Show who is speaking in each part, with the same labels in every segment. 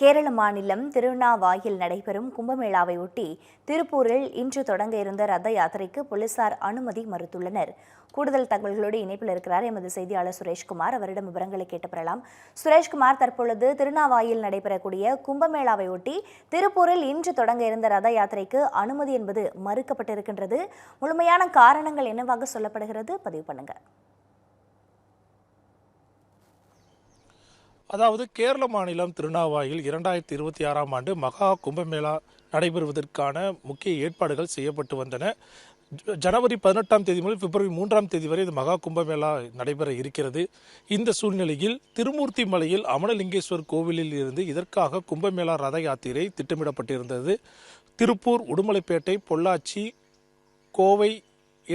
Speaker 1: கேரள மாநிலம் திருவண்ணாவாயில் நடைபெறும் கும்பமேளாவை ஒட்டி திருப்பூரில் இன்று தொடங்க இருந்த ரத யாத்திரைக்கு போலீசார் அனுமதி மறுத்துள்ளனர். கூடுதல் தகவல்களோடு இணைப்பில் இருக்கிறார் எமது செய்தியாளர் சுரேஷ்குமார். அவரிடம் விவரங்களை கேட்டு பெறலாம் சுரேஷ்குமார் தற்பொழுது திருநாவாயில் நடைபெறக்கூடிய கும்பமேளாவை ஒட்டி திருப்பூரில் இன்று தொடங்க இருந்த ரத யாத்திரைக்கு அனுமதி என்பது மறுக்கப்பட்டிருக்கின்றது. முழுமையான காரணங்கள் என்னவாக சொல்லப்படுகிறது? பதிவு பண்ணுங்கள்
Speaker 2: அதாவது கேரள மாநிலம் திருநாவாயில் இரண்டாயிரத்தி இருபத்தி ஆறாம் ஆண்டு மகா கும்பமேளா நடைபெறுவதற்கான முக்கிய ஏற்பாடுகள் செய்யப்பட்டு வந்தன. ஜனவரி பதினெட்டாம் தேதி முதல் பிப்ரவரி மூன்றாம் தேதி வரை இது மகா கும்பமேளா நடைபெற இருக்கிறது. இந்த சூழ்நிலையில் திருமூர்த்தி மலையில் அமனலிங்கேஸ்வர் கோவிலில் இருந்து இதற்காக கும்பமேளா ரத யாத்திரை திட்டமிடப்பட்டிருந்தது. திருப்பூர் உடுமலைப்பேட்டை பொள்ளாச்சி கோவை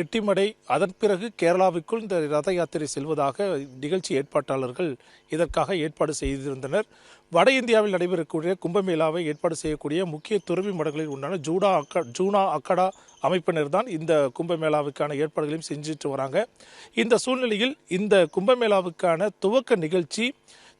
Speaker 2: எட்டிமடை அதன் பிறகு கேரளாவுக்குள் இந்த ரத யாத்திரை செல்வதாக நிகழ்ச்சி ஏற்பாட்டாளர்கள் இதற்காக ஏற்பாடு செய்திருந்தனர். வட இந்தியாவில் நடைபெறக்கூடிய கும்பமேளாவை ஏற்பாடு செய்யக்கூடிய முக்கிய துறவி மடங்களில் உண்டான ஜூடா அக்க ஜூனா அக்கடா அமைப்பினர் தான் இந்த கும்பமேளாவுக்கான ஏற்பாடுகளையும் செஞ்சுட்டு வராங்க. இந்த சூழ்நிலையில் இந்த கும்பமேளாவுக்கான துவக்க நிகழ்ச்சி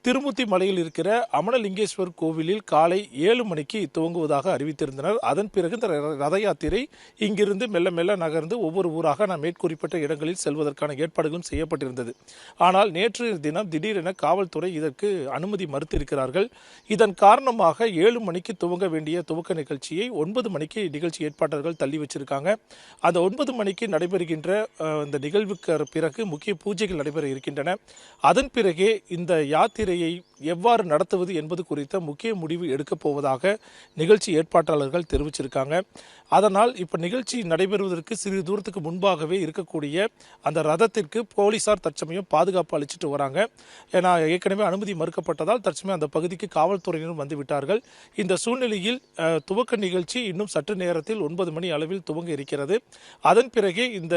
Speaker 2: திருமுத்தி மலையில் இருக்கிற அமனலிங்கேஸ்வர் கோவிலில் காலை ஏழு மணிக்கு துவங்குவதாக அறிவித்திருந்தனர். அதன் பிறகு இந்த ர- ரத யாத்திரை இங்கிருந்து மெல்ல மெல்ல நகர்ந்து ஒவ்வொரு ஊராக நான் மேற்குறிப்பிட்ட இடங்களில் செல்வதற்கான ஏற்பாடுகளும் செய்யப்பட்டிருந்தது. ஆனால் நேற்று தினம் திடீரென காவல்துறை இதற்கு அனுமதி மறுத்திருக்கிறார்கள். இதன் காரணமாக ஏழு மணிக்கு துவங்க வேண்டிய துவக்க நிகழ்ச்சியை ஒன்பது மணிக்கு நிகழ்ச்சி ஏற்பாட்டாளர்கள் தள்ளி வச்சிருக்காங்க. அந்த ஒன்பது மணிக்கு நடைபெறுகின்ற இந்த நிகழ்வுக்கு பிறகு முக்கிய பூஜைகள் நடைபெற இருக்கின்றன. அதன் பிறகே இந்த யாத்திரை யாத்திரையை எவ்வாறு நடத்துவது என்பது குறித்த முக்கிய முடிவு எடுக்கப் போவதாக நிகழ்ச்சி ஏற்பாட்டாளர்கள் தெரிவிச்சிருக்காங்க. அதனால் இப்போ நிகழ்ச்சி நடைபெறுவதற்கு சிறிது தூரத்துக்கு முன்பாகவே இருக்கக்கூடிய அந்த ரதத்திற்கு போலீசார் தற்சமயம் பாதுகாப்பு அளிச்சுட்டு வராங்க. ஏன்னா ஏற்கனவே அனுமதி மறுக்கப்பட்டதால் தற்சமயம் அந்த பகுதிக்கு காவல்துறையினரும் வந்து விட்டார்கள். இந்த சூழ்நிலையில் துவக்க நிகழ்ச்சி இன்னும் சற்று நேரத்தில் ஒன்பது மணி அளவில் துவங்க இருக்கிறது. அதன் பிறகே இந்த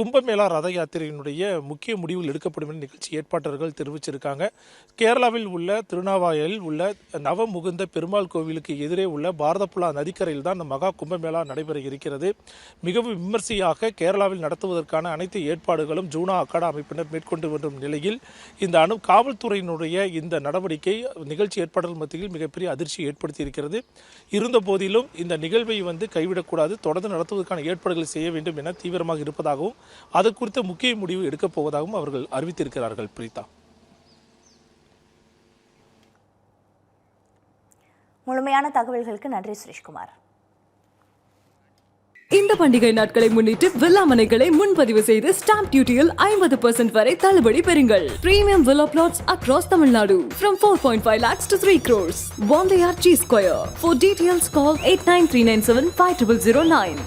Speaker 2: கும்பமேளா ரத யாத்திரையினுடைய முக்கிய முடிவில் எடுக்கப்படும் என நிகழ்ச்சி ஏற்பாட்டர்கள் தெரிவிச்சிருக்காங்க. கேரளாவில் உள்ள திருநாவாயலில் உள்ள நவமுகுந்த பெருமாள் கோவிலுக்கு எதிரே உள்ள பாரதப்புலா நதிக்கரையில் தான் இந்த மகா கும்பமேளா நடைபெற இருக்கிறது. மிகவும் விமர்சையாக கேரளாவில் நடத்துவதற்கான அனைத்து ஏற்பாடுகளும் ஜூனா அக்காடா அமைப்பினர் மேற்கொண்டு வரும் நிலையில் இந்த அணு காவல்துறையினுடைய இந்த நடவடிக்கை நிகழ்ச்சி ஏற்பாடுகள் மத்தியில் மிகப்பெரிய அதிர்ச்சி ஏற்படுத்தி இருக்கிறது இருந்த போதிலும் இந்த நிகழ்வை வந்து கைவிடக்கூடாது தொடர்ந்து நடத்துவதற்கான ஏற்பாடுகளை செய்ய வேண்டும் என தீவிரமாக இருப்பதாகவும் அது குறித்த முக்கிய முடிவு எடுக்கப் போவதாகவும் அவர்கள் அறிவித்திருக்கிறார்கள் பிரீதா
Speaker 1: முழுமையான தகவல்களுக்கு நன்றி சுரேஷ்குமார்.
Speaker 3: இந்த பண்டிகை நாட்களை முன்னிட்டு வில்லா மனைகளை முன்பதிவு செய்து ஸ்டாம்ப் டியூட்டியில் ஐம்பது பர்சன்ட் வரை தள்ளுபடி பெறுங்கள். Premium villa plots across Tamil Nadu from four point five lakhs to three crores வாந்தையார் G square for details call eight nine three nine seven five triple zero nine